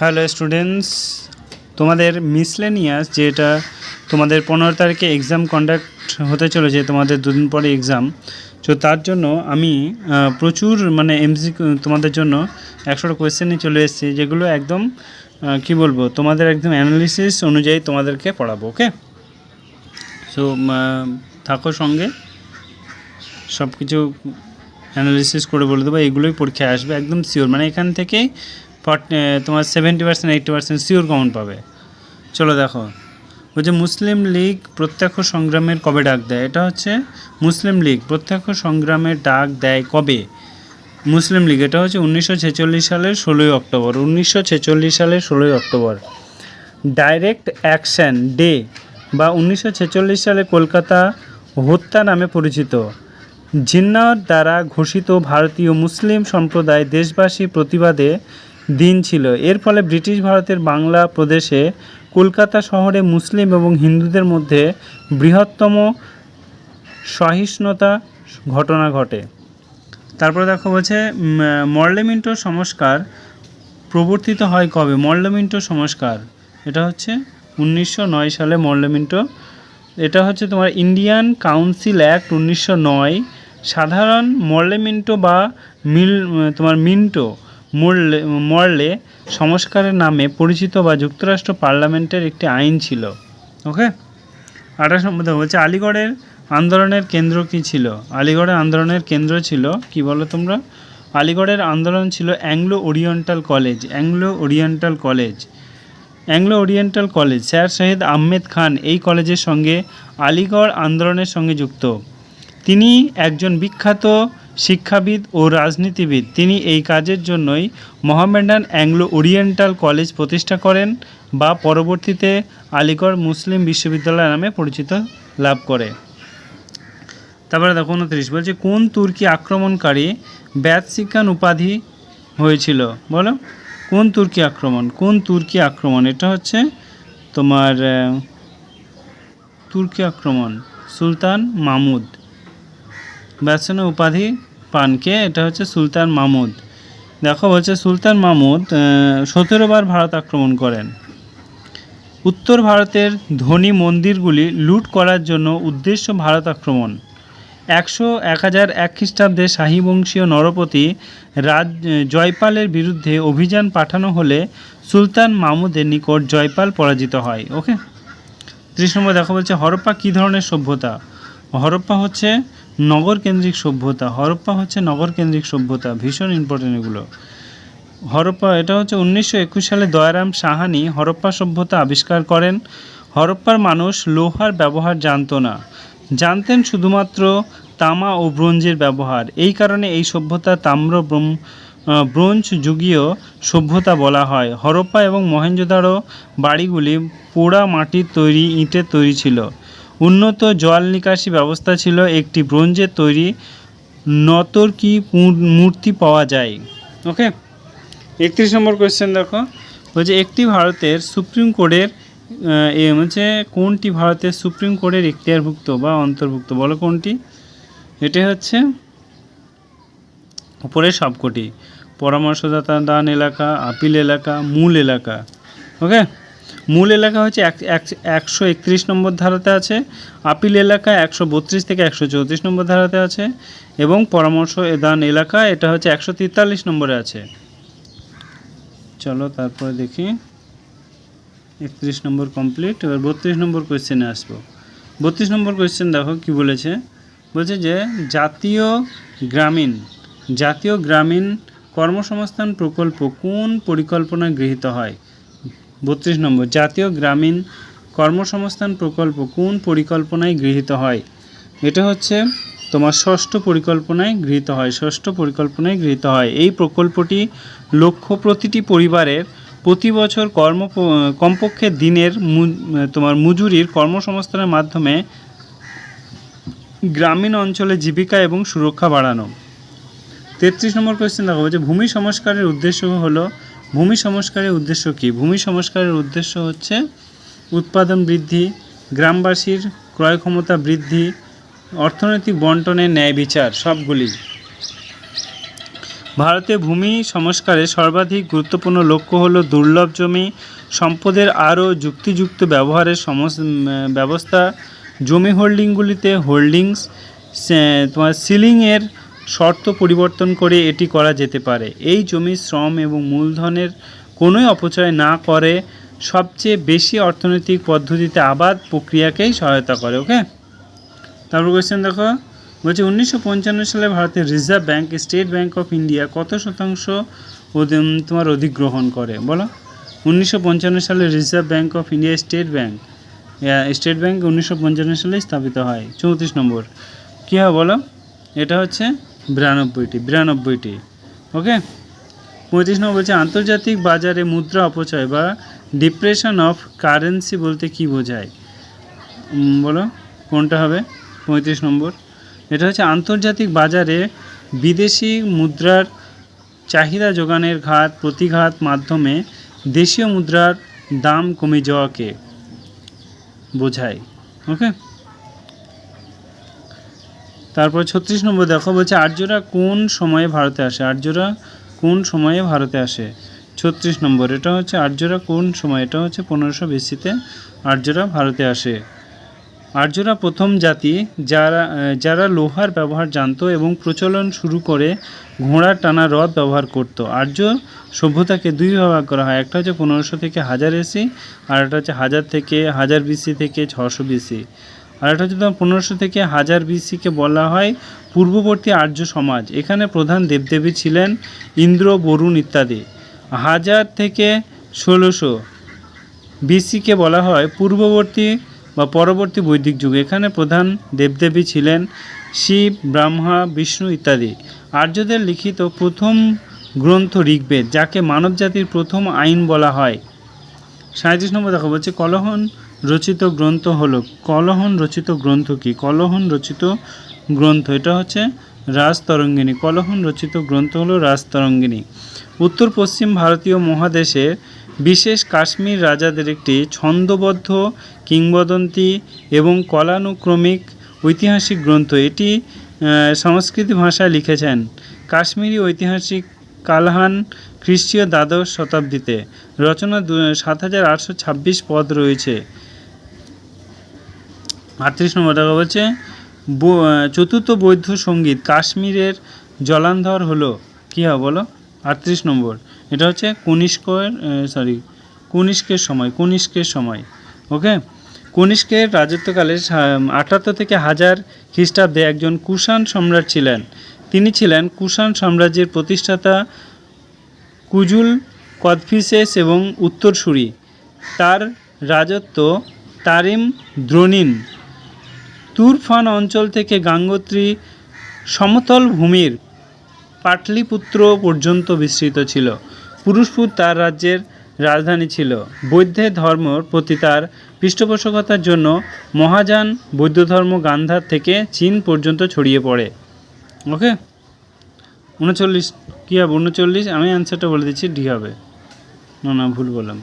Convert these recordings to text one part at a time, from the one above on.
Hello students তোমাদের miscellaneous যেটা তোমাদের পনেরো তারিখে এক্সাম কন্ডাক্ট হতে চলেছে, তোমাদের দুদিন পরে এক্সাম তো তার জন্য আমি প্রচুর মানে এমসি তোমাদের জন্য একশোটা কোয়েশ্চেন চলে এসেছি, যেগুলো একদম কি বলব, তোমাদের একদম অ্যানালিসিস অনুযায়ী তোমাদেরকে পড়াবো ওকে সো থাকো সঙ্গে। সব কিছু অ্যানালিসিস করে বলে দেবো এইগুলোই পরীক্ষায় আসবে, একদম শিওর মানে এখান থেকেই তোমার seventy percent eighty percent sure common পাবে। চলো দেখো। বলছে মুসলিম লীগ প্রত্যক্ষ সংগ্রামের কবে ডাক দেয়? এটা হচ্ছে মুসলিম লীগ প্রত্যক্ষ সংগ্রামের ডাক দেয় কবে? মুসলিম লীগ, এটা হচ্ছে উনিশশো ছেচল্লিশ সালের ষোলোই অক্টোবর। উনিশশো ছেচল্লিশ সালের ষোলোই অক্টোবর। ডাইরেক্ট অ্যাকশন ডে বা উনিশশো ছেচল্লিশ সালে কলকাতা হত্যা নামে পরিচিত। জিন্নার দ্বারা ঘোষিত ভারতীয় মুসলিম সম্প্রদায় দেশবাসী প্রতিবাদে দিন ছিল। এর ফলে ব্রিটিশ ভারতের বাংলা প্রদেশে কলকাতা শহরে মুসলিম এবং হিন্দুদের মধ্যে বৃহত্তম সহিষ্ণুতা ঘটনা ঘটে। তারপরে দেখো বলছে মর্লেমিন্টো সংস্কার প্রবর্তিত হয় কবে? মর্লেমিন্টো সংস্কার। এটা হচ্ছে উনিশশো নয় সালে মর্লেমিন্টো। এটা হচ্ছে তোমার ইন্ডিয়ান কাউন্সিল অ্যাক্ট উনিশশো নয়। সাধারণ মর্লেমিন্টো বা মিল, তোমার মিন্টো মরলে সংস্কারের নামে পরিচিত বা যুক্তরাষ্ট্র পার্লামেন্টের একটি আইন ছিল। ওকে? আঠাশ নম্বর বলছে আলিগড়ের আন্দোলনের কেন্দ্র কি ছিল? আলিগড়ের আন্দোলনের কেন্দ্র ছিল, কি বলো তোমরা? আলিগড়ের আন্দোলন ছিল Anglo Oriental college, Anglo Oriental college. Anglo Oriental college, sir Shahid Ahmed Khan এই কলেজের সঙ্গে আলিগড় আন্দোলনের সঙ্গে যুক্ত। তিনি একজন বিখ্যাত শিক্ষাবিদ ও রাজনীতিবিদ। তিনি এই কাজের জন্যই মোহামেডান অ্যাংলো ওরিয়েন্টাল কলেজ প্রতিষ্ঠা করেন বা পরবর্তীতে আলিগড় মুসলিম বিশ্ববিদ্যালয় নামে পরিচিত লাভ করে। তারপরে দেখো উনত্রিশ, বলছে, কোন তুর্কি আক্রমণকারী ব্যাতসিকান উপাধি হয়েছিল? বলো। কোন তুর্কি আক্রমণ? কোন তুর্কি আক্রমণ? এটা হচ্ছে তোমার তুর্কি আক্রমণ, সুলতান মামুদ। ব্যাটসম্যান উপাধি পানকে, এটা হচ্ছে সুলতান মামুদ। দেখো বলছে সুলতান মামুদ সতেরো বার ভারত আক্রমণ করেন। উত্তর ভারতের ধনী মন্দিরগুলি লুট করার জন্য উদ্দেশ্য ভারত আক্রমণ। একশো এক হাজার এক খ্রিস্টাব্দে শাহী বংশীয় নরপতি রাজ, জয়পালের বিরুদ্ধে অভিযান পাঠানো হলে সুলতান মামুদের নিকট জয়পাল পরাজিত হয়, ওকে? ত্রিশ নম্বর, দেখা, বলছে হরপ্পা কী ধরনের সভ্যতা? হরপ্পা হচ্ছে নগর কেন্দ্রিক সভ্যতা, হরপ্পা হচ্ছে নগর কেন্দ্রিক সভ্যতা, ভীষণ ইম্পর্টেন্ট এগুলো। হরপ্পা, এটা হচ্ছে উনিশশো একুশ সালে দয়ারাম সাহানি হরপ্পা সভ্যতা আবিষ্কার করেন। হরপ্পার মানুষ লোহার ব্যবহার জানতো না। জানতেন শুধুমাত্র তামা ও ব্রোঞ্জের ব্যবহার। এই কারণে এই সভ্যতা তাম্র ব্রোঞ্জ যুগীয় সভ্যতা বলা হয়। হরপ্পা এবং মহেঞ্জোদারো বাড়িগুলি পোড়া মাটির তৈরি, ইটের তৈরি ছিল। উন্নত জল নিকাশি ব্যবস্থা ছিল, একটি ব্রোঞ্জের তৈরি নতর্কি মূর- মূর্তি পাওয়া যায়। ওকে? একত্রিশ নম্বর কোয়েশ্চেন দেখো। বলছে, একটি ভারতের সুপ্রিম কোর্টের হচ্ছে, কোনটি ভারতের সুপ্রিম কোর্টের এখতিয়ারভুক্ত বা অন্তর্ভুক্ত? বলো কোনটি? এটি হচ্ছে উপরের সবকটি। পরামর্শদাতা দান এলাকা, আপিল এলাকা, মূল এলাকা। ওকে? মূল এলাকা হচ্ছে এক এক- একশো একত্রিশ নম্বর ধারাতে আছে, আপিল এলাকা একশো বত্রিশ থেকে একশো চৌত্রিশ নম্বর ধারাতে আছে, এবং পরামর্শ দান এলাকা এটা হচ্ছে একশো তেতাল্লিশ নম্বরে আছে। চলো তারপরে দেখি। একত্রিশ নম্বর কমপ্লিট, এবার বত্রিশ নম্বর কোয়েশ্চেনে আসব। বত্রিশ নম্বর কোয়েশ্চেন দেখো কি বলেছে? বলছে যে জাতীয় গ্রামীণ জাতীয় গ্রামীণ কর্মসংস্থান প্রকল্প কোন পরিকল্পনায় গৃহীত হয়? বত্রিশ নম্বর, জাতীয় গ্রামীণ কর্মসংস্থান প্রকল্প কোন পরিকল্পনায় গৃহীত হয়? এটা হচ্ছে তোমার ষষ্ঠ পরিকল্পনায় গৃহীত হয়, ষষ্ঠ পরিকল্পনায় গৃহীত হয়। এই প্রকল্পটি লক্ষ্য প্রতিটি পরিবারের প্রতি বছর কর্ম কমপক্ষে দিনের তোমার মজুরির কর্মসংস্থানের মাধ্যমে গ্রামীণ অঞ্চলে জীবিকা এবং সুরক্ষা বাড়ানো। তেত্রিশ নম্বর কোয়েশ্চেন দেখো, বলছে ভূমি সংস্কারের উদ্দেশ্য হলো ভূমি সংস্কারের উদ্দেশ্য কী? ভূমি সংস্কারের উদ্দেশ্য হচ্ছে উৎপাদন বৃদ্ধি, গ্রামবাসীর ক্রয় ক্ষমতা বৃদ্ধি, অর্থনৈতিক বন্টনের ন্যায় বিচার, সবগুলি। ভারতে ভূমি সংস্কারে সর্বাধিক গুরুত্বপূর্ণ লক্ষ্য হল দুর্লভ জমি, সম্পদের আরও যুক্তিযুক্ত ব্যবহারের সমস ব্যবস্থা, জমি হোল্ডিংগুলিতে হোল্ডিংস তোমার সিলিংয়ের শর্ত পরিবর্তন করে এটি করা যেতে পারে। এই জমি শ্রম এবং মূলধনের কোনোই অপচয় না করে সবচেয়ে বেশি অর্থনৈতিক পদ্ধতিতে আবাদ প্রক্রিয়াকেই সহায়তা করে, ওকে? তারপর কোয়েশ্চেন দেখো। বলছে, উনিশশো সালে ভারতের reserve bank state bank of India কত শতাংশ তোমার অধিগ্রহণ করে? বলো। উনিশশো পঞ্চান্ন সালে reserve bank of India state bank state bank উনিশশো পঞ্চান্ন সালে স্থাপিত হয়। চৌত্রিশ নম্বর। কী হবে বলো? এটা হচ্ছে বিরানব্বইটি বিরানব্বইটি। ওকে পঁয়ত্রিশ নম্বর বলছে, আন্তর্জাতিক বাজারে মুদ্রা অপচয় বা ডিপ্রেশন অফ কারেন্সি বলতে কি বোঝায়? বলো, কোনটা হবে? পঁয়ত্রিশ নম্বর। এটা হচ্ছে, আন্তর্জাতিক বাজারে বিদেশি মুদ্রার চাহিদা যোগানের ঘাত, প্রতিঘাত মাধ্যমে দেশীয় মুদ্রার দাম কমে যাওয়াকে বোঝায়। ওকে তারপর ছত্রিশ নম্বর দেখো, বলছে আর্যরা কোন সময়ে ভারতে আসে? আর্যরা কোন সময়ে ভারতে আসে? ছত্রিশ নম্বর, এটা হচ্ছে আর্যরা কোন সময়? এটা হচ্ছে পনেরোশো বিসিতে আর্যরা ভারতে আসে। আর্যরা প্রথম জাতি যারা যারা লোহার ব্যবহার জানতো এবং প্রচলন শুরু করে ঘোড়ার টানা রথ ব্যবহার করত। আর্য সভ্যতাকে দুই ভাগ করা হয়, একটা হচ্ছে পনেরোশো থেকে হাজার এসি আর একটা হচ্ছে হাজার থেকে, হাজার বিসি থেকে ছশো বিসি। আর একটা হচ্ছে পনেরোশো থেকে হাজার বিসিকে বলা হয় পূর্ববর্তী আর্য সমাজ। এখানে প্রধান দেবদেবী ছিলেন ইন্দ্র, বরুণ ইত্যাদি। হাজার থেকে ষোলোশো বিসিকে বলা হয় পূর্ববর্তী বা পরবর্তী বৈদিক যুগ। এখানে প্রধান দেবদেবী ছিলেন শিব, ব্রহ্মা, বিষ্ণু ইত্যাদি। আর্যদের লিখিত প্রথম গ্রন্থ ঋগ্বেদ, যাকে মানবজাতির প্রথম আইন বলা হয়। সাঁত্রিশ নম্বর দেখো, বলছে কলহন রচিত গ্রন্থ হলো কলহন রচিত গ্রন্থ কি? কলহন রচিত গ্রন্থ, এটা হচ্ছে রাজতরঙ্গিনী কলহন রচিত গ্রন্থ হলো রাজতরঙ্গিনী উত্তর পশ্চিম ভারতীয় মহাদেশের বিশেষ কাশ্মীর রাজাদের একটি ছন্দবদ্ধ, কিংবদন্তি এবং কলানুক্রমিক ঐতিহাসিক গ্রন্থ। এটি সংস্কৃত ভাষায় লিখেছেন কাশ্মীরি ঐতিহাসিক কালহান খ্রিস্টীয় দ্বাদশ শতাব্দীতে। রচনা সাত হাজার আটশো ছাব্বিশ পদ রয়েছে। আটত্রিশ নম্বর দেখা বলছে চতুর্থ বৌদ্ধ সংগীত কাশ্মীরের জলান্ধর হলো। কী হবে বলো? আটত্রিশ নম্বর। এটা হচ্ছে কনিষ্কের সরি কনিষ্কের সময় কনিষ্কের সময় ওকে কনিষ্কের রাজত্বকালে আটাত্তর থেকে হাজার খ্রিস্টাব্দে একজন কুষাণ সম্রাট ছিলেন। তিনি ছিলেন কুষাণ সাম্রাজ্যের প্রতিষ্ঠাতা কুজুল কদফিসেস এবং উত্তরসূরি। তার রাজত্ব তারিম দ্রোণিন তুরফান অঞ্চল থেকে গাঙ্গোত্রী সমতল ভূমির পাটলিপুত্র পর্যন্ত বিস্তৃত ছিল। পুরুষপুর তার রাজ্যের রাজধানী ছিল। বৌদ্ধের ধর্মর প্রতি তার পৃষ্ঠপোষকতার জন্য মহাযান বৌদ্ধ ধর্ম গান্ধার থেকে চীন পর্যন্ত ছড়িয়ে পড়ে। ওকে উনচল্লিশ, কী হবে উনচল্লিশ? আমি অ্যান্সারটা বলে দিচ্ছি ডি হবে। না না, ভুল বললাম।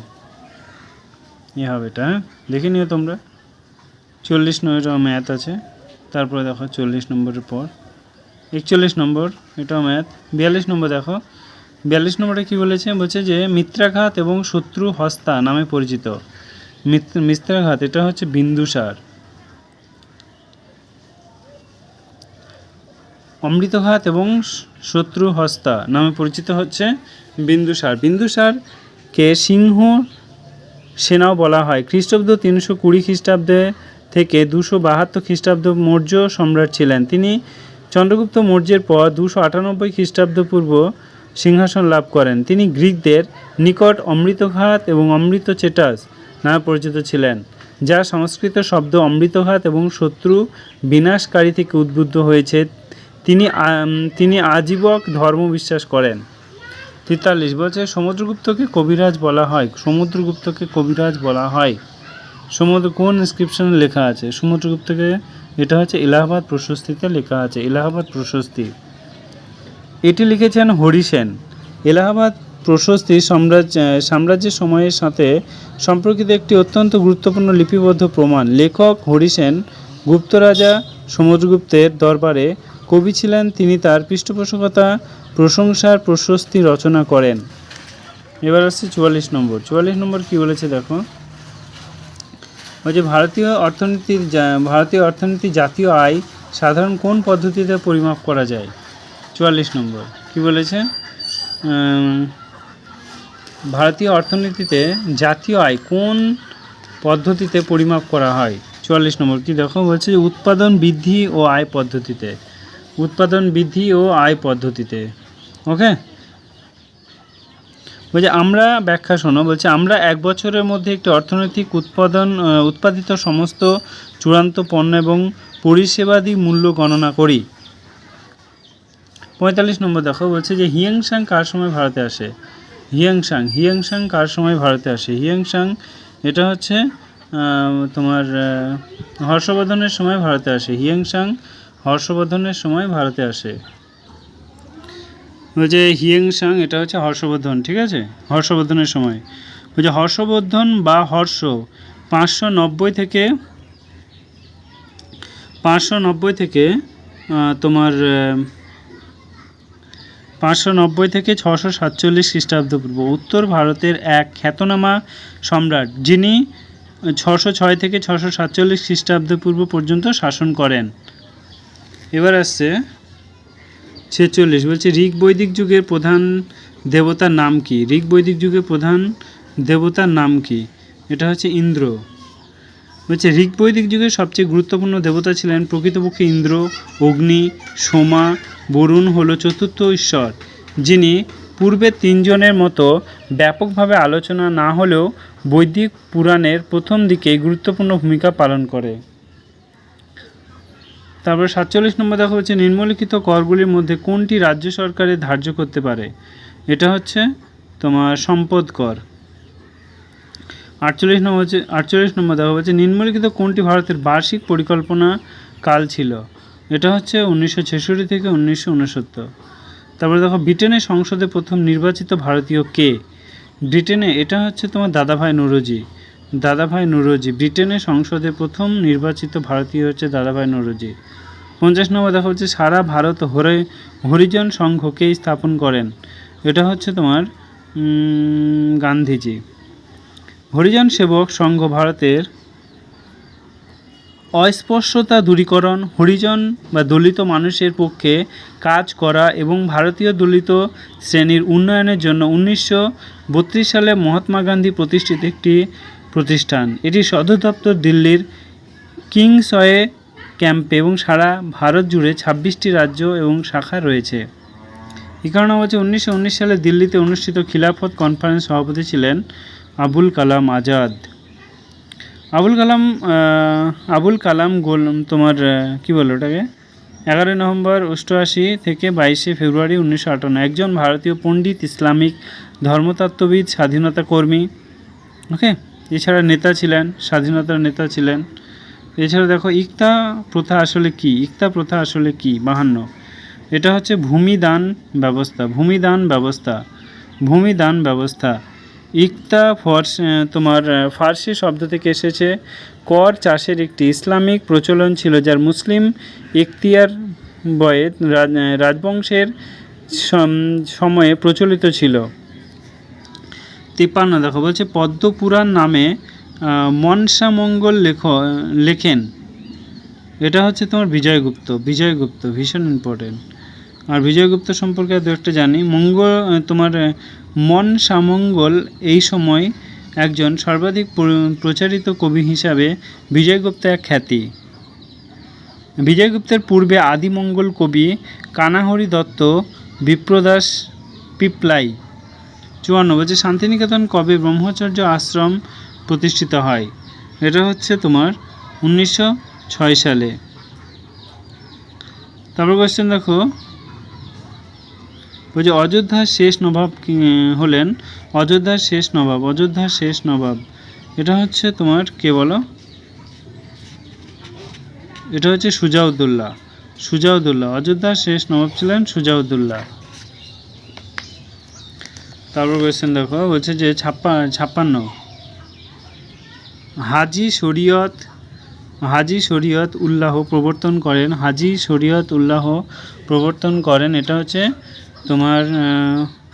এ হবে এটা হ্যাঁ? দেখে নিও তোমরা। চল্লিশ নম্বর ম্যাথ আছে। তারপরে দেখো চল্লিশ নম্বরের পর। একচল্লিশ নম্বর, এটাও ম্যাথ বিয়াল্লিশ নম্বর দেখো। বিয়াল্লিশ নম্বরে কী বলেছে? বলছে যে মিত্রাঘাত এবং শত্রু হস্তা নামে পরিচিত। মিত্রাঘাত, এটা হচ্ছে বিন্দুসার অমৃতঘাত এবং শত্রু হস্তা নামে পরিচিত হচ্ছে বিন্দুসার বিন্দুসারকে সিংহ সেনাও বলা হয়। খ্রিস্টাব্দ তিনশো কুড়ি খ্রিস্টাব্দে থেকে দুশো বাহাত্তর খ্রিস্টাব্দ মৌর্য সম্রাট ছিলেন। তিনি চন্দ্রগুপ্ত মৌর্যের পর দুশো আটানব্বই খ্রিস্টাব্দ পূর্ব সিংহাসন লাভ করেন। তিনি গ্রিকদের নিকট অমৃতঘাত এবং অমৃত চেটাস নামে পরিচিত ছিলেন, যা সংস্কৃত শব্দ অমৃতঘাত এবং শত্রু বিনাশকারী থেকে উদ্বুদ্ধ হয়েছে। তিনি তিনি আজীবক ধর্ম বিশ্বাস করেন। তেতাল্লিশ বছর সমুদ্রগুপ্তকে কবিরাজ বলা হয়। সমুদ্রগুপ্তকে কবিরাজ বলা হয়। সমুদ্র কোন ইনস্ক্রিপশনে লেখা আছে? সমুদ্রগুপ্তকে এটা হচ্ছে এলাহাবাদ প্রশস্তিতে লেখা আছে, এলাহাবাদ প্রশস্তি। এটি লিখেছেন হরিসেন এলাহাবাদ প্রশস্তি সাম্রাজ্য, সাম্রাজ্যের সময়ের সাথে সম্পর্কিত একটি অত্যন্ত গুরুত্বপূর্ণ লিপিবদ্ধ প্রমাণ। লেখক হরিসেন গুপ্ত রাজা সমুদ্রগুপ্তের দরবারে কবি ছিলেন, তিনি তার পৃষ্ঠপোষকতা, প্রশংসার প্রশস্তি রচনা করেন। এবার আসছে চুয়াল্লিশ নম্বর। চুয়াল্লিশ নম্বর কি বলেছে দেখো? যে ভারতীয় অর্থনীতির ভারতীয় অর্থনীতি জাতীয় আয় সাধারণ কোন পদ্ধতিতে পরিমাপ করা যায়? চুয়াল্লিশ নম্বর। কি বলেছে? ভারতীয় অর্থনীতিতে জাতীয় আয় কোন পদ্ধতিতে পরিমাপ করা হয়? চুয়াল্লিশ নম্বর। কি দেখো, বলছে উৎপাদন বৃদ্ধি ও আয় পদ্ধতিতে। উৎপাদন বৃদ্ধি ও আয় পদ্ধতিতে। ওকে? বলছে, আমরা ব্যাখ্যা শোনো, বলছে, আমরা এক বছরের মধ্যে একটি অর্থনৈতিক উৎপাদন উৎপাদিত সমস্ত চূড়ান্ত পণ্য এবং পরিষেবাদি মূল্য গণনা করি। পঁয়তাল্লিশ নম্বর দেখো, বলছে যে হিয়াংসাং কার সময় ভারতে আসে? হিয়াংসাং হিয়াংসাং কার সময় ভারতে আসে? হিয়াংসাং এটা হচ্ছে তোমার হর্ষবর্ধনের সময় ভারতে আসে। হিয়াংসাং হর্ষবর্ধনের সময় ভারতে আসে। বলছে হিয়াংসাং এটা হচ্ছে হর্ষবর্ধন, ঠিক আছে? হর্ষবর্ধনের সময়। বলছে হর্ষবর্ধন বা হর্ষ, পাঁচশো নব্বই থেকে, পাঁচশো নব্বই থেকে তোমার পাঁচশো নব্বই থেকে ছশো সাতচল্লিশ খ্রিস্টাব্দ পূর্ব। উত্তর ভারতের এক খ্যাতনামা সম্রাট, যিনি ছশো ছয় থেকে ছশো সাতচল্লিশ খ্রিস্টাব্দ পূর্ব পর্যন্ত শাসন করেন। এবার আসছে ছেচল্লিশ বলছে ঋক বৈদিক যুগের প্রধান দেবতার নাম কি? ঋক বৈদিক যুগের প্রধান দেবতার নাম কি? এটা হচ্ছে ইন্দ্র। বলছে ঋক বৈদিক যুগের সবচেয়ে গুরুত্বপূর্ণ দেবতা ছিলেন প্রকৃতপক্ষে ইন্দ্র, অগ্নি, সোমা, বরুণ হল চতুর্থ ঈশ্বর, যিনি পূর্বে তিনজনের মতো ব্যাপকভাবে আলোচনা না হলেও বৈদিক পুরাণের প্রথম দিকে গুরুত্বপূর্ণ ভূমিকা পালন করে। তারপরে সাতচল্লিশ নম্বর দেখা হচ্ছে, নিম্নলিখিত করগুলির মধ্যে কোনটি রাজ্য সরকারের ধার্য করতে পারে? এটা হচ্ছে তোমার সম্পদ কর। আটচল্লিশ নম্বর হচ্ছে, আটচল্লিশ নম্বর দেখা হচ্ছে, নিম্নলিখিত কোনটি ভারতের বার্ষিক পরিকল্পনা কাল ছিল? এটা হচ্ছে উনিশশো ছেষট্টি থেকে উনিশশো উনসত্তর তারপরে দেখো, ব্রিটেনের সংসদে প্রথম নির্বাচিত ভারতীয় কে? ব্রিটেনে, এটা হচ্ছে তোমার দাদাভাই নুরুজি। দাদাভাই নুরুজি, ব্রিটেনের সংসদে প্রথম নির্বাচিত ভারতীয় হচ্ছে দাদাভাই নুরুজি। পঞ্চাশ নম্বর দেখা হচ্ছে, সারা ভারত হরে, হরিজন সংঘকে স্থাপন করেন। এটা হচ্ছে তোমার গান্ধীজি। হরিজন সেবক সংঘ ভারতের অস্পর্শতা দূরীকরণ, হরিজন বা দলিত মানুষের পক্ষে কাজ করা এবং ভারতীয় দলিত শ্রেণির উন্নয়নের জন্য উনিশশো বত্রিশ সালে মহাত্মা গান্ধী প্রতিষ্ঠিত একটি প্রতিষ্ঠান। এটি সদর দপ্তর দিল্লির কিংসয়ে ক্যাম্পে এবং সারা ভারত জুড়ে ছাব্বিশটি রাজ্য এবং শাখা রয়েছে। একারণ হচ্ছে উনিশশো উনিশ সালে দিল্লিতে অনুষ্ঠিত খিলাফত কনফারেন্স সভাপতি ছিলেন আবুল কালাম আজাদ। আবুল কালাম আবুল কালাম গোল, তোমার কি বলো ওটাকে? এগারোই নভেম্বর অষ্টআশি থেকে বাইশে ফেব্রুয়ারি উনিশশো আটান্ন। একজন ভারতীয় পণ্ডিত ইসলামিক ধর্মতত্ত্ববিদ, স্বাধীনতা কর্মী ওকে এছাড়া নেতা ছিলেন, স্বাধীনতার নেতা ছিলেন। এছাড়া দেখো, ইকতা প্রথা আসলে কি? ইকতা প্রথা আসলে কি? বাহান্ন। এটা হচ্ছে ভূমিদান ব্যবস্থা ভূমিদান ব্যবস্থা ভূমিদান ব্যবস্থা। ইকতা ফর্স তোমার ফার্সি শব্দ থেকে এসেছে, কর চাষের একটি ইসলামিক প্রচলন ছিল যার মুসলিম এখতিয়ার বয়ে রাজ- রাজবংশের সম- সময়ে প্রচলিত ছিল। তিপ্পান্ন দেখো বলছে পদ্মপুরাণ নামে মনসামঙ্গল লেখ লেখেন। এটা হচ্ছে তোমার বিজয়গুপ্ত বিজয়গুপ্ত ভীষণ ইম্পর্টেন্ট আর বিজয়গুপ্ত সম্পর্কে দু একটা জানি। মঙ্গল তোমার আহ, মন সামঙ্গল এই সময় একজন সর্বাধিক প্র- প্রচারিত কবি হিসাবে বিজয়গুপ্ত এক খ্যাতি। বিজয়গুপ্তের পূর্বে আদিমঙ্গল কবি কানাহরি দত্ত বিপ্রদাস পিপলাই চুয়ান্ন বলছে শান্তিনিকেতন কবে ব্রহ্মচর্য আশ্রম প্রতিষ্ঠিত হয়? এটা হচ্ছে তোমার উনিশশো ছয় সালে। তারপর কোয়েশ্চেন দেখো। বলছে অযোধ্যার শেষ নবাব হলেন অযোধ্যার শেষ নবাব, অযোধ্যার শেষ নবাব। এটা হচ্ছে তোমার কে বলো? এটা হচ্ছে সুজাউদ্দৌল্লা সুজাউদ্দৌল্লা অযোধ্যার শেষ নবাব ছিলেন সুজাউদ্দৌল্লা তারপর কোয়েশ্চেন দেখো, বলছে যে ছাপ্পা, ছাপ্পান্ন। হাজি শরীয়ত হাজি শরীয়ত উল্লাহ প্রবর্তন করেন, হাজি শরীয়ত উল্লাহ প্রবর্তন করেন, এটা হচ্ছে তোমার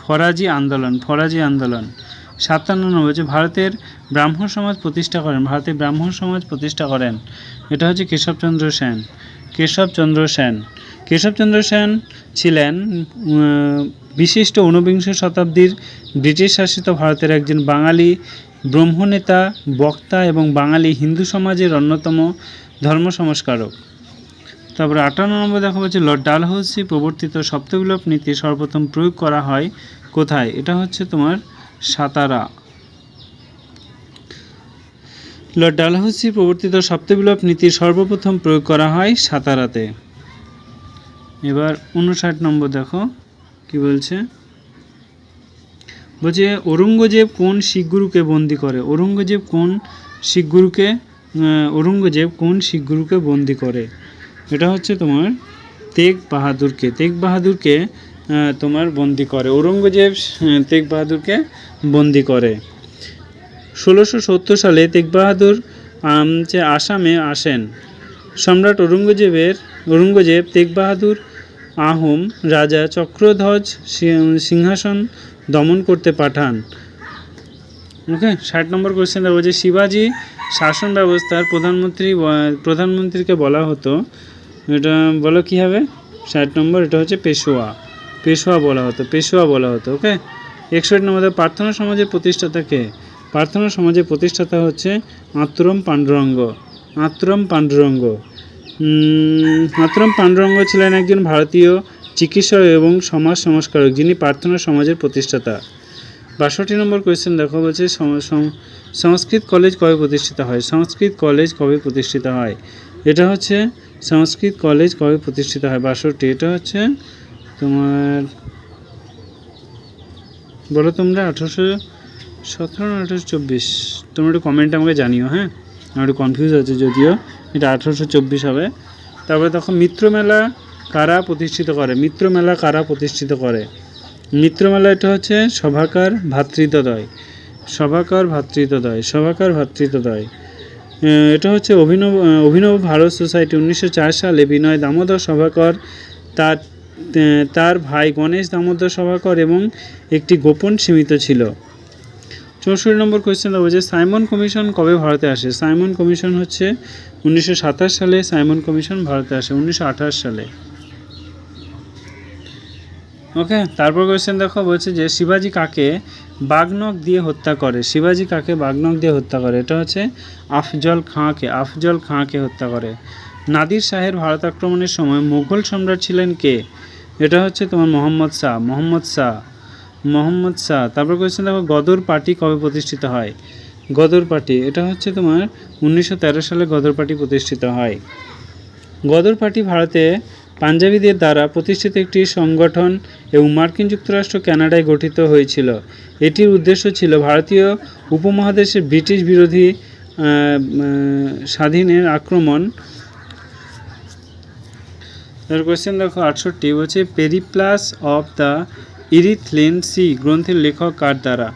ফরাজি আন্দোলন ফরাজি আন্দোলন। সাতান্ন নম্বর হচ্ছে ভারতের ব্রাহ্মণ সমাজ প্রতিষ্ঠা করেন, ভারতের ব্রাহ্মণ সমাজ প্রতিষ্ঠা করেন। এটা হচ্ছে কেশবচন্দ্র সেন কেশবচন্দ্র সেন। কেশবচন্দ্র সেন ছিলেন বিশিষ্ট ঊনবিংশ শতাব্দীর ব্রিটিশ শাসিত ভারতের একজন বাঙালি ব্রহ্মনেতা বক্তা এবং বাঙালি হিন্দু সমাজের অন্যতম ধর্ম সংস্কারক। তারপরে আটান্ন নম্বর দেখা যাচ্ছে লর্ড ডালহৌসি প্রবর্তিত সপ্তবিলোপ নীতি সর্বপ্রথম প্রয়োগ করা হয় কোথায়? এটা হচ্ছে তোমার সাতারা। লর্ড ডালহৌসি প্রবর্তিত সপ্তবিলোপ নীতি সর্বপ্রথম প্রয়োগ করা হয় সাতারাতে। এবার উনষাট নম্বর দেখো। কি বলছে? বলছে ঔরঙ্গজেব কোন শিখ গুরুকে বন্দি করে? ঔরঙ্গজেব কোন শিখ গুরুকে ঔরঙ্গজেব কোন শিখ গুরুকে বন্দি করে? এটা হচ্ছে তোমার তেগ বাহাদুরকে। তেগ বাহাদুরকে তোমার বন্দি করে। ঔরঙ্গজেব তেগ বাহাদুরকে বন্দি করে। ষোলোশো সত্তর সালে তেগ বাহাদুর যে আসামে আসেন, সম্রাট ঔরঙ্গজেবের ঔরঙ্গজেব তেগ বাহাদুর আহোম রাজা চক্রধ্বজ সিংহাসন দমন করতে পাঠান। ওকে, ষাট নম্বর কোয়েশ্চেন দেখো যে শিবাজি শাসন ব্যবস্থার প্রধানমন্ত্রী প্রধানমন্ত্রীকে বলা হতো। এটা বলো কী হবে? ষাট নম্বর, এটা হচ্ছে পেশোয়া। পেশোয়া বলা হতো, পেশোয়া বলা হতো, ওকে? একষট্টি নম্বর প্রার্থনা সমাজের প্রতিষ্ঠাতাকে প্রার্থনা সমাজের প্রতিষ্ঠাতা হচ্ছে আত্রম পাণ্ডুরঙ্গ। আত্রম পাণ্ডুরঙ্গ। উম, আত্রম পাণ্ডুরঙ্গ ছিলেন একজন ভারতীয় চিকিৎসক এবং সমাজ সংস্কারক যিনি প্রার্থনা সমাজের প্রতিষ্ঠাতা। বাষট্টি নম্বর কোয়েশ্চেন দেখো বলছে সংস্কৃত কলেজ কবে প্রতিষ্ঠিত হয়? সংস্কৃত কলেজ কবে প্রতিষ্ঠিত হয়? এটা হচ্ছে সংস্কৃত কলেজ কবে প্রতিষ্ঠিত হয়? বাষট্টি এটা হচ্ছে তোমার বলো তোমরা আঠারোশো সতেরো আঠারোশো চব্বিশ? তোমরা একটু কমেন্টে আমাকে জানিও হ্যাঁ? আমার একটু কনফিউজ আছে যদিও। এটা আঠারোশো চব্বিশ হবে। তারপরে দেখো মিত্র মেলা কারা প্রতিষ্ঠিত করে? মিত্র মেলা কারা প্রতিষ্ঠিত করে? মিত্রমেলা এটা হচ্ছে সভাকার ভ্রাতৃত্বদয় সভাকার ভ্রাতৃত্বদয় সভাকার ভ্রাতৃত্বদয় আহ, এটা হচ্ছে অভিনব অভিনব ভারত সোসাইটি। উনিশশো চার সালে বিনয় দামোদর সভাকর তার তার ভাই গণেশ দামোদর সভাকর এবং একটি গোপন সীমিত ছিল। চৌষট্টি নম্বর কোয়েশ্চেন দেবো যে, সাইমন কমিশন কবে ভারতে আসে? সাইমন কমিশন হচ্ছে উনিশশো সাতাশ সালে, সাইমন কমিশন ভারতে আসে উনিশশো আঠাশ সালে। ওকে তারপর কোয়েশ্চেন দেখো, বলছে যে, শিবাজি কাকে বাগনক দিয়ে হত্যা করে? শিবাজি কাকে বাগনক দিয়ে হত্যা করে? এটা হচ্ছে আফজল খাঁকে আফজল খাঁকে হত্যা করে। নাদির শাহের ভারত আক্রমণের সময় মুঘল সম্রাট ছিলেন কে? এটা হচ্ছে তোমার মোহাম্মদ শাহ মোহাম্মদ শাহ। মোহাম্মদ শাহ। তারপর কোয়েশ্চেন দেখো, গদর পার্টি কবে প্রতিষ্ঠিত হয়? গদর পার্টি এটা হচ্ছে তোমার উনিশশো তেরো সালে গদর পার্টি প্রতিষ্ঠিত হয়। গদর পার্টি ভারতে পাঞ্জাবিদের দ্বারা প্রতিষ্ঠিত একটি সংগঠন এবং মার্কিন যুক্তরাষ্ট্র কানাডায় গঠিত হয়েছিল। এটির উদ্দেশ্য ছিল ভারতীয় উপমহাদেশের ব্রিটিশ বিরোধী স্বাধীনের আক্রমণ। কোয়েশ্চেন দেখো আটষট্টি, বলছে Periplus of the Erythraean sea গ্রন্থের লেখক কার দ্বারা?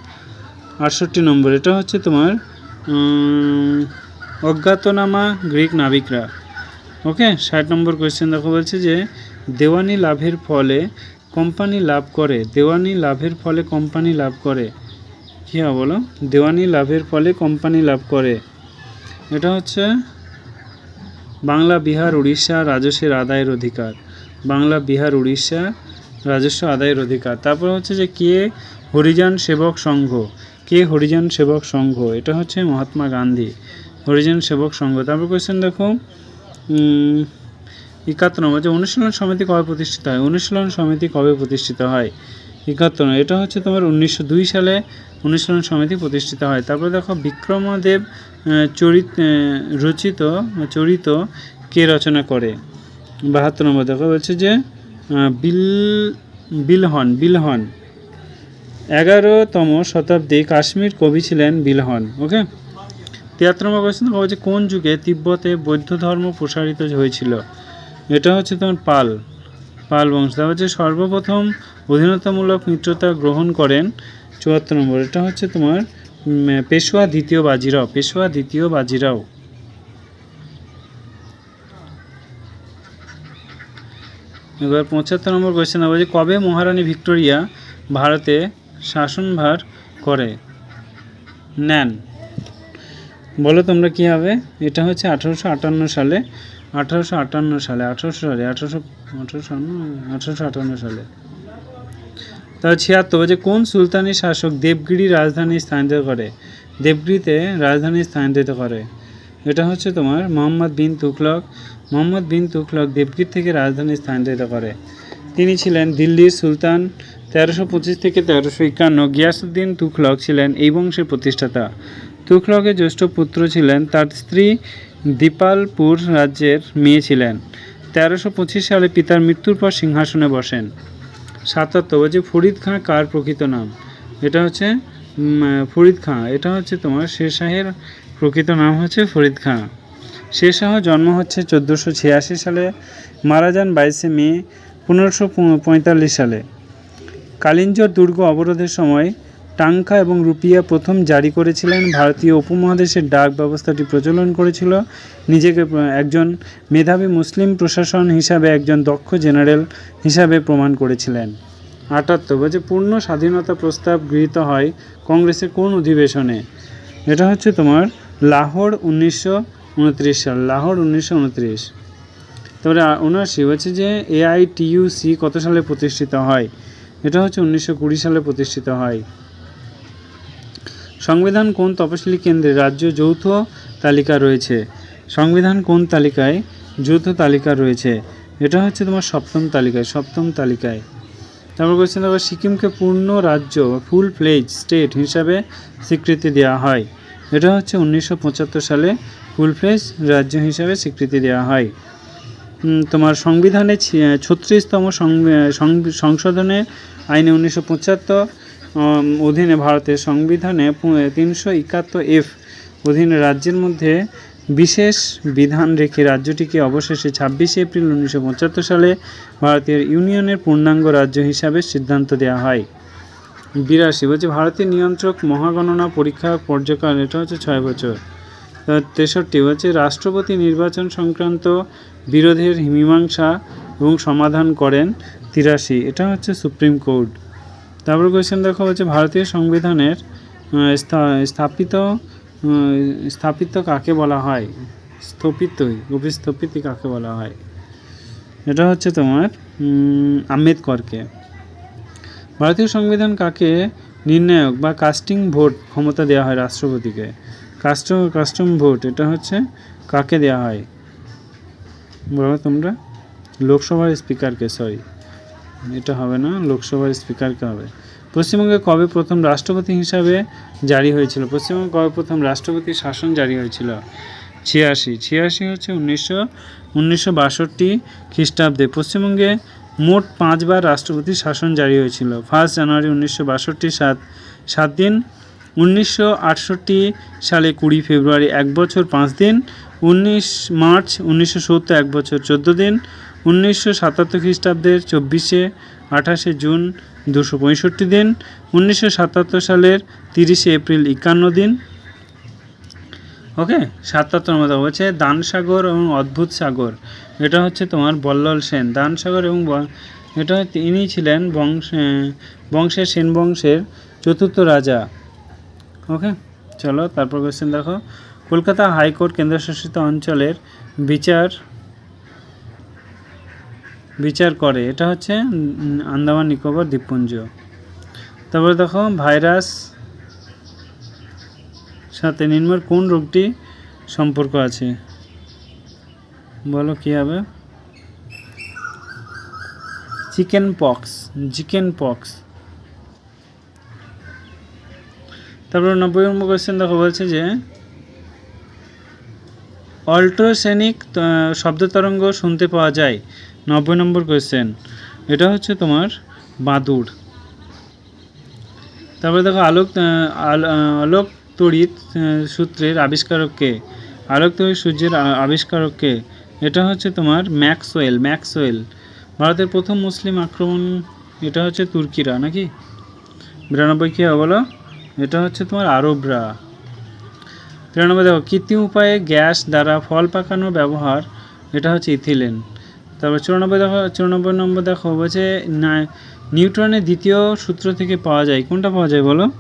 আটষট্টি নম্বর, এটা হচ্ছে তোমার অজ্ঞাতনামা গ্রিক নাবিকরা। ওকে, ষাট নম্বর কোয়েশ্চেন দেখো বলছে যে, দেওয়ানি লাভের ফলে কোম্পানি লাভ করে, দেওয়ানি লাভের ফলে কোম্পানি লাভ করে। কী হবে বলো? দেওয়ানি লাভের ফলে কোম্পানি লাভ করে। এটা হচ্ছে বাংলা, বিহার, উড়িষ্যা রাজস্বের আদায়ের অধিকার। বাংলা, বিহার, উড়িষ্যা রাজস্ব আদায়ের অধিকার। তারপর হচ্ছে যে কে হরিজন সেবক সংঘ? কে হরিজন সেবক সংঘ? এটা হচ্ছে মহাত্মা গান্ধী হরিজন সেবক সংঘ। তারপর কোয়েশ্চেন দেখো একাত্তর নম্বর যে অনুশীলন সমিতি কবে প্রতিষ্ঠিত হয়? অনুশীলন সমিতি কবে প্রতিষ্ঠিত হয়? একাত্তর নম্বর, এটা হচ্ছে তোমার উনিশশো দুই সালে অনুশীলন সমিতি প্রতিষ্ঠিত হয়। তারপরে দেখো বিক্রমদেব চরিত রচিত চরিত কে রচনা করে? বাহাত্তর নম্বর দেখো বলছে যে বিল, বিলহন বিলহন। এগারোতম শতাব্দী কাশ্মীর কবি ছিলেন বিলহন ওকে তিয়াত্তর নম্বর কোয়েশ্চেন বলছে কোন যুগে তিব্বতে বৌদ্ধ ধর্ম প্রসারিত হয়েছিল? এটা হচ্ছে তোমার পাল পাল বংশ। তারপর হচ্ছে সর্বপ্রথম অধীনতামূলক মিত্রতা গ্রহণ করেন, চুয়াত্তর নম্বর। এটা হচ্ছে তোমার পেশোয়া দ্বিতীয় বাজিরাও, পেশোয়া দ্বিতীয় বাজিরাও। এবার পঁচাত্তর নম্বর কোয়েশ্চেন বলছে কবে মহারানী ভিক্টোরিয়া ভারতে শাসনভার করে? নেন। বলো তোমরা কি হবে? এটা হচ্ছে আঠারোশো আটান্ন সালে। আঠারোশো আটান্ন সালে, আঠারোশো সালে আঠারোশো আঠারোশো সালে। তাহলে ছিয়াত্তর বলছে কোন সুলতানি শাসক দেবগিরি রাজধানী স্থানান্তরিত করে? দেবগিরিতে রাজধানী স্থানান্তরিত করে। এটা হচ্ছে তোমার মোহাম্মদ বিন তুগলক মোহাম্মদ বিন তুগলক দেবগির থেকে রাজধানী স্থানান্তরিত করে। তিনি ছিলেন দিল্লির সুলতান, তেরোশো পঁচিশ থেকে তেরোশো একান্ন গিয়াসুদ্দিন তুগলক ছিলেন এই বংশের প্রতিষ্ঠাতা। তুগলকের জ্যেষ্ঠ পুত্র ছিলেন, তার স্ত্রী দীপালপুর রাজ্যের মেয়ে ছিলেন। তেরোশো পঁচিশ সালে পিতার মৃত্যুর পর সিংহাসনে বসেন। সাতাত্তর বলছে ফরিদ খাঁ কার প্রকৃত নাম? এটা হচ্ছে ফরিদ খাঁ। এটা হচ্ছে তোমার শেরশাহের প্রকৃত নাম হচ্ছে ফরিদ খাঁ। শেরশাহ জন্ম হচ্ছে চোদ্দোশো ছিয়াশি সালে। মারা যান বাইশে মে, পনেরোশো পঁয়তাল্লিশ সালে। কালিঞ্জর দুর্গ অবরোধের সময় টাঙ্কা এবং রুপিয়া প্রথম জারি করেছিলেন। ভারতীয় উপমহাদেশের ডাক ব্যবস্থাটি প্রচলন করেছিল। নিজেকে একজন মেধাবী মুসলিম প্রশাসন হিসাবে একজন দক্ষ জেনারেল হিসাবে প্রমাণ করেছিলেন। আটাত্তর বলছে পূর্ণ স্বাধীনতা প্রস্তাব গৃহীত হয় কংগ্রেসের কোন অধিবেশনে। এটা হচ্ছে তোমার লাহোর উনিশশো উনত্রিশ সাল, লাহোর উনিশশো উনত্রিশ। তারপরে উনআশি হচ্ছে যে এআইটিইউসি কত সালে প্রতিষ্ঠিত হয়? এটা হচ্ছে উনিশশো কুড়ি সালে প্রতিষ্ঠিত হয়। সংবিধান কোন তপশিলি কেন্দ্রে রাজ্য যৌথ তালিকা রয়েছে? সংবিধান কোন তালিকায় যৌথ তালিকা রয়েছে? এটা হচ্ছে তোমার সপ্তম তালিকায় সপ্তম তালিকায়। তারপর কোশ্চেন দেখো, সিকিমকে পূর্ণ রাজ্য ফুল প্লেজ স্টেট হিসাবে স্বীকৃতি দেওয়া হয়। এটা হচ্ছে উনিশশো পঁচাত্তর সালে ফুল প্লেজ রাজ্য হিসাবে স্বীকৃতি দেওয়া হয়। তোমার সংবিধানে ছত্রিশতম সংশোধনে আইনে উনিশশো পঁচাত্তর অধীনে ভারতের সংবিধানে তিনশো একাত্তর এফ অধীনে রাজ্যের মধ্যে বিশেষ বিধান রেখে রাজ্যটিকে অবশেষে ছাব্বিশে এপ্রিল উনিশশো পঁচাত্তর সালে ভারতের ইউনিয়নের পূর্ণাঙ্গ রাজ্য হিসাবে সিদ্ধান্ত দেওয়া হয়। বিরাশি, বলছে, ভারতের নিয়ন্ত্রক মহাগণনা পরীক্ষা পর্যকাল এটা হচ্ছে ছয় বছর। তেষট্টি হচ্ছে রাষ্ট্রপতি নির্বাচন সংক্রান্ত বিরোধের মীমাংসা এবং সমাধান করেন তিরাশি। এটা হচ্ছে সুপ্রিম কোর্ট। তারপর কোয়েশ্চেন দেখো হচ্ছে ভারতীয় সংবিধানের স্থাপিত স্থাপিত কাকে বলা হয়? স্থপিতই অভিস্থপিত কাকে বলা হয়? এটা হচ্ছে তোমার আম্বেদকরকে। ভারতীয় সংবিধান কাকে নির্ণায়ক বা কাস্টিং ভোট ক্ষমতা দেওয়া হয় রাষ্ট্রপতিকে? কাস্ট কাস্টম ভোট, এটা হচ্ছে কাকে দেওয়া হয়? বলো তোমরা। লোকসভার স্পিকারকে সরি এটা হবে না, লোকসভার স্পিকারকে হবে। পশ্চিমবঙ্গে কবে প্রথম রাষ্ট্রপতি হিসাবে জারি হয়েছিল? পশ্চিমবঙ্গে কবে প্রথম রাষ্ট্রপতি শাসন জারি হয়েছিল? ছিয়াশি। ছিয়াশি হচ্ছে উনিশশো উনিশশো বাষট্টি খ্রিস্টাব্দে। পশ্চিমবঙ্গে মোট পাঁচবার রাষ্ট্রপতি শাসন জারি হয়েছিল। ফার্স্ট জানুয়ারি উনিশশো বাষট্টি, সাত সাত দিন উনিশশো আটষট্টি সালে কুড়ি ফেব্রুয়ারি এক বছর পাঁচ দিন, উনিশ মার্চ উনিশশো সত্তর এক বছর চোদ্দ দিন, উনিশশো সাতাত্তর খ্রিস্টাব্দের চব্বিশে আঠাশে জুন দুশো পঁয়ষট্টি দিন, উনিশশো সাতাত্তর সালের তিরিশে এপ্রিল একান্ন দিন। ওকে, সাতাত্তর মতো বলছে দানসাগর এবং অদ্ভুত সাগর। এটা হচ্ছে তোমার বল্লল সেন দানসাগর এবং এটা ইনি ছিলেন বংশ বংশের সেন বংশের চতুর্থ রাজা। ওকে চলো, তারপর কোয়েশ্চেন দেখো। কলকাতা হাইকোর্ট কেন্দ্রশাসিত অঞ্চলের বিচার বিচার করে। এটা হচ্ছে আন্দামান, নিকোবর, দ্বীপপুঞ্জ। তারপরে দেখো, ভাইরাস সাথে নিম্নের কোন রোগটি সম্পর্ক আছে? বলো, কী হবে? চিকেন পক্স চিকেন পক্স তারপর নব্বই নম্বর কোয়েশ্চেন দেখো, বলছে যে অল্ট্রাসেনিক শব্দ তরঙ্গ শুনতে পাওয়া যায়। নব্বই নম্বর কোয়েশ্চেন এটা হচ্ছে তোমার বাদুড়। তারপরে দেখো, আলোক আলোক তড়িৎ সূত্রের আবিষ্কারককে আলোক তড়িৎ সূর্যের আবিষ্কারককে এটা হচ্ছে তোমার ম্যাক্সওয়েল ম্যাক্সওয়েল। ভারতের প্রথম মুসলিম আক্রমণ, এটা হচ্ছে তুর্কিরা, নাকি? বিরানব্বই কী হবে বলো? এটা হচ্ছে তোমার আরবরা। তিরানব্বই, দেখো, কৃত্রিম উপায়ে গ্যাস দ্বারা ফল পাকানোর ব্যবহার, এটা হচ্ছে ইথিলেন। তারপর চুরানব্বই, দেখো, চুরানব্বই নম্বর, দেখো, বলছে না- নিউটনের দ্বিতীয় সূত্র থেকে পাওয়া যায়। কোনটা পাওয়া যায় বলো?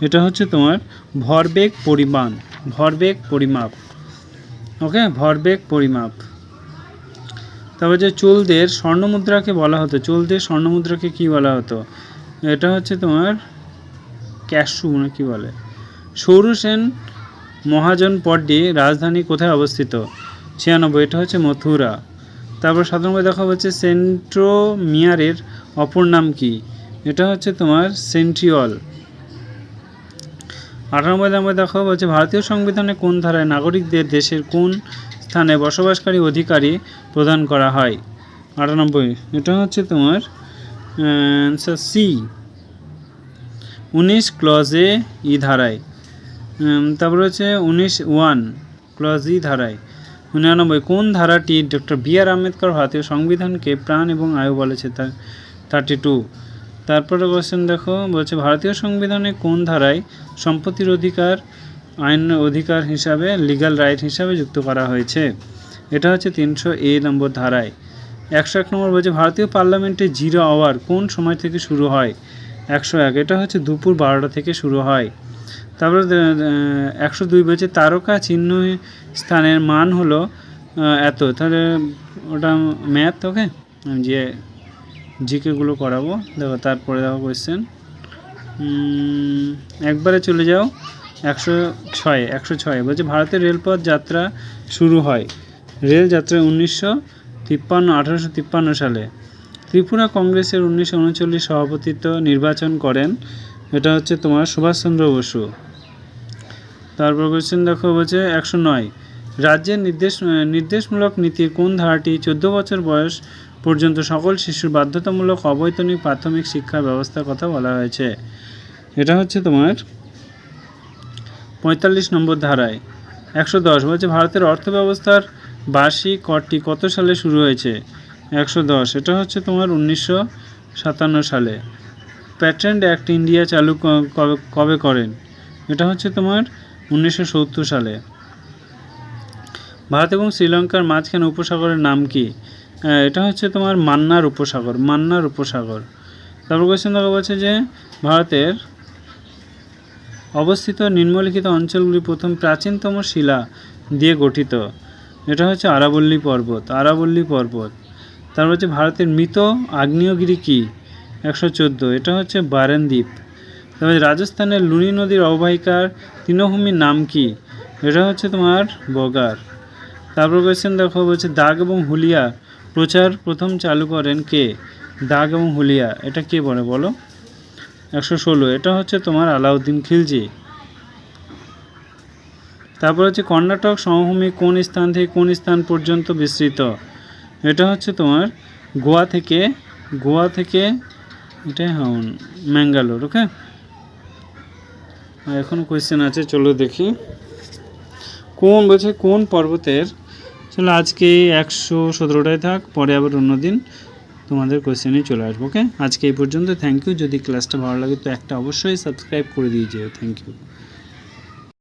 এটা হচ্ছে তোমার ভরবেগ পরিমাণ, ভরবেগ পরিমাপ। ওকে? ভরবেগ পরিমাপ। তারপর যে চুলদের স্বর্ণমুদ্রাকে বলা হতো, চুলদের স্বর্ণমুদ্রাকে কি বলা হতো? এটা হচ্ছে তোমার ক্যাশু না কি বলে? সৌর সেন মহাজন পড্ডি রাজধানী কোথায় অবস্থিত? ছিয়ানব্বই, এটা হচ্ছে মথুরা। তারপর সাধারণত দেখা হচ্ছে সেন্ট্রোমিয়ারের অপর নাম কি? এটা হচ্ছে তোমার সেন্ট্রিওল। আটানব্বই নম্বর দেখা বলছে ভারতীয় সংবিধানে কোন ধারায় নাগরিকদের দেশের কোন স্থানে বসবাসকারী অধিকারী প্রদান করা হয়? আটানব্বই, এটা হচ্ছে তোমার সি উনিশ ক্লজে ই ধারায়। তারপর হচ্ছে উনিশ ওয়ান ক্লজ ই ধারায়। উনআনব্বই কোন ধারাটি ডক্টর বি আর আম্বেদকর ভারতীয় সংবিধানকে প্রাণ এবং আয়ু বলেছে? তার থার্টি টু তারপরে কোশ্চেন দেখো, বলছে ভারতীয় সংবিধানে কোন ধারায় সম্পত্তির অধিকার, আইন অধিকার হিসাবে লিগ্যাল রাইট হিসাবে যুক্ত করা হয়েছে? এটা হচ্ছে তিনশো এ নম্বর ধারায়। একশো এক নম্বর বলছে, ভারতীয় পার্লামেন্টে জিরো আওয়ার কোন সময় থেকে শুরু হয়? একশো এক। এটা হচ্ছে দুপুর বারোটা থেকে শুরু হয়। তারপরে একশো দুই বলছে, তারকা চিহ্ন স্থানের মান হলো এত। তাহলে ওটা ম্যাথ ওকে যে জিকেগুলো করাবো। দেখো, তারপরে দেখো কোয়েশ্চেন একবারে চলে যাও। একশো ছয় একশো ছয়। বলছে, ভারতের রেলপথ যাত্রা শুরু হয়। রেল যাত্রা উনিশশো তিপ্পান্ন, আঠারোশো তিপ্পান্ন সালে। ত্রিপুরা কংগ্রেসের উনিশশো উনচল্লিশ সভাপতিত্ব নির্বাচন করেন। এটা হচ্ছে তোমার সুভাষচন্দ্র বসু। তারপর কোয়েশ্চেন দেখো বলছে একশো নয়। রাজ্যের নির্দেশ, নির্দেশমূলক নীতির কোন ধারাটি চোদ্দ বছর বয়স পর্যন্ত সকল শিশুর বাধ্যতামূলক অবৈতনিক প্রাথমিক শিক্ষা ব্যবস্থার কথা বলা হয়েছে। এটা হচ্ছে তোমার পঁয়তাল্লিশ নম্বর ধারায়। একশো দশ বলছে, ভারতের অর্থব্যবস্থার বার্ষিক করটি কত সালে শুরু হয়েছে? একশো দশ, এটা হচ্ছে তোমার উনিশশো সাতান্ন সালে। প্যাটেন্ট অ্যাক্ট ইন্ডিয়া চালু কবে কবে করেন? এটা হচ্ছে তোমার উনিশশো সত্তর সালে। ভারত এবং শ্রীলঙ্কার মাঝখানে উপসাগরের নাম কি? এটা হচ্ছে তোমার মান্নার উপসাগর মান্নার উপসাগর। তারপর কোয়েশ্চেন দেখা, বলছে যে ভারতের অবস্থিত নিম্নলিখিত অঞ্চলগুলি প্রথম প্রাচীনতম শিলা দিয়ে গঠিত। এটা হচ্ছে আরাবল্লী পর্বত আরাবল্লী পর্বত। তারপর হচ্ছে ভারতের মৃত আগ্নেয়গিরি কি? একশো চোদ্দ। এটা হচ্ছে বারেন দ্বীপ তারপরে রাজস্থানের লুনি নদীর অববাহিকার তৃণভূমির নাম কি? এটা হচ্ছে তোমার বগার। তারপর কোয়েশ্চেন দেখো, বলছে দাগ এবং হুলিয়া প্রচার প্রথম চালু করেন কে? দাগ এবং হুলিয়া। এটা কে বলে বলো? একশো ষোলো। এটা হচ্ছে তোমার আলাউদ্দিন খিলজি। তারপর হচ্ছে কর্ণাটক সমভূমি কোন স্থান থেকে কোন স্থান পর্যন্ত বিস্তৃত? এটা হচ্ছে তোমার গোয়া থেকে গোয়া থেকে এটা হ্যাঁ ম্যাঙ্গালোর, ওকে? এখন কোয়েশ্চেন আছে, চলো দেখি। কোন বলছে কোন পর্বতের, চলো আজকে একশো সতেরোটায় থাক, পরে আবার অন্য দিন তোমাদের কোয়েশ্চেনে চলে আসব, ওকে? আজকে এই পর্যন্ত থ্যাংক ইউ যদি ক্লাসটা ভালো লাগে, তো একটা অবশ্যই সাবস্ক্রাইব করে দিয়ে যেও থ্যাংক ইউ